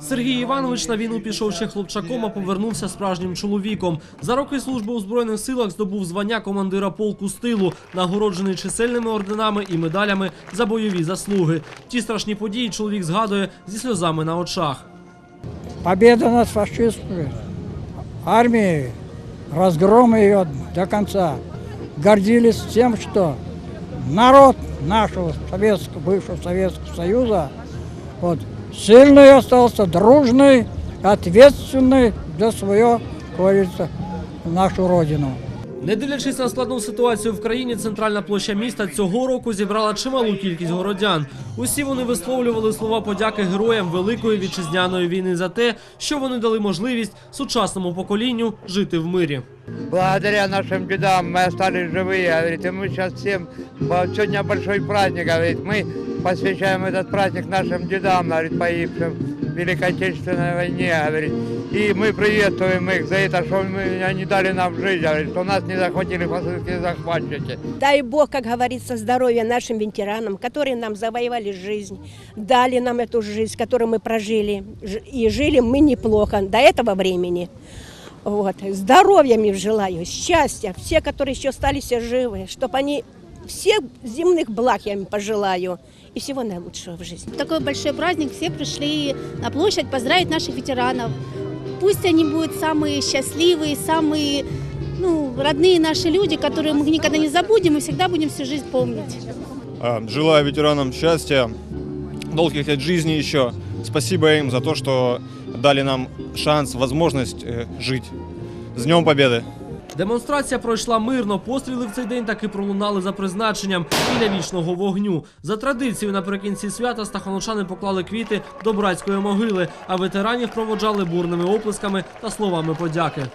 Сергій Іванович на війну пішов ще хлопчаком, а повернувся справжнім чоловіком. За роки служби у збройних силах здобув звання командира полку стилу, нагороджений чисельними орденами і медалями за бойові заслуги. Ті страшні події чоловік згадує зі сльозами на очах. Победа над фашистской армией, разгром ее до конца. Гордились тем, что народ нашего Советского, бывшего Советского Союза сильный остался, дружный, ответственный за свое, как говорится, нашу родину. Не дивлячись на складну ситуацію в країні, центральна площа міста цього року зібрала чималу кількість городян. Усі вони висловлювали слова подяки героям Великої вітчизняної війни за те, що вони дали можливість сучасному поколінню жити в мирі. Благодаря нашим дедам мы остались живые, говорит, и мы сейчас всем, по- сегодня большой праздник, говорит, мы посвящаем этот праздник нашим дедам, говорит, погибшим в Великой Отечественной войне, говорит, и мы приветствуем их за это, что мы, они дали нам жизнь, говорит, что нас не захватили фашистские захватчики. Дай Бог, как говорится, здоровья нашим ветеранам, которые нам завоевали жизнь, дали нам эту жизнь, которую мы прожили. Ж- И жили мы неплохо до этого времени. Вот. Здоровья им желаю, счастья, все, которые еще остались живы, чтобы они всех земных благ я им пожелаю и всего наилучшего в жизни. Такой большой праздник, все пришли на площадь поздравить наших ветеранов. Пусть они будут самые счастливые, самые ну, родные наши люди, которые мы никогда не забудем и всегда будем всю жизнь помнить. А, Желаю ветеранам счастья, долгих лет жизни еще. Спасибо им за то, что дали нам шанс, возможность э, жить. С Днем Победы! Демонстрація пройшла мирно. Постріли в цей день таки пролунали за призначенням біля вічного вогню. За традицією, наприкінці свята стаханочани поклали квіти до братської могили, а ветеранів проводжали бурними оплесками та словами подяки.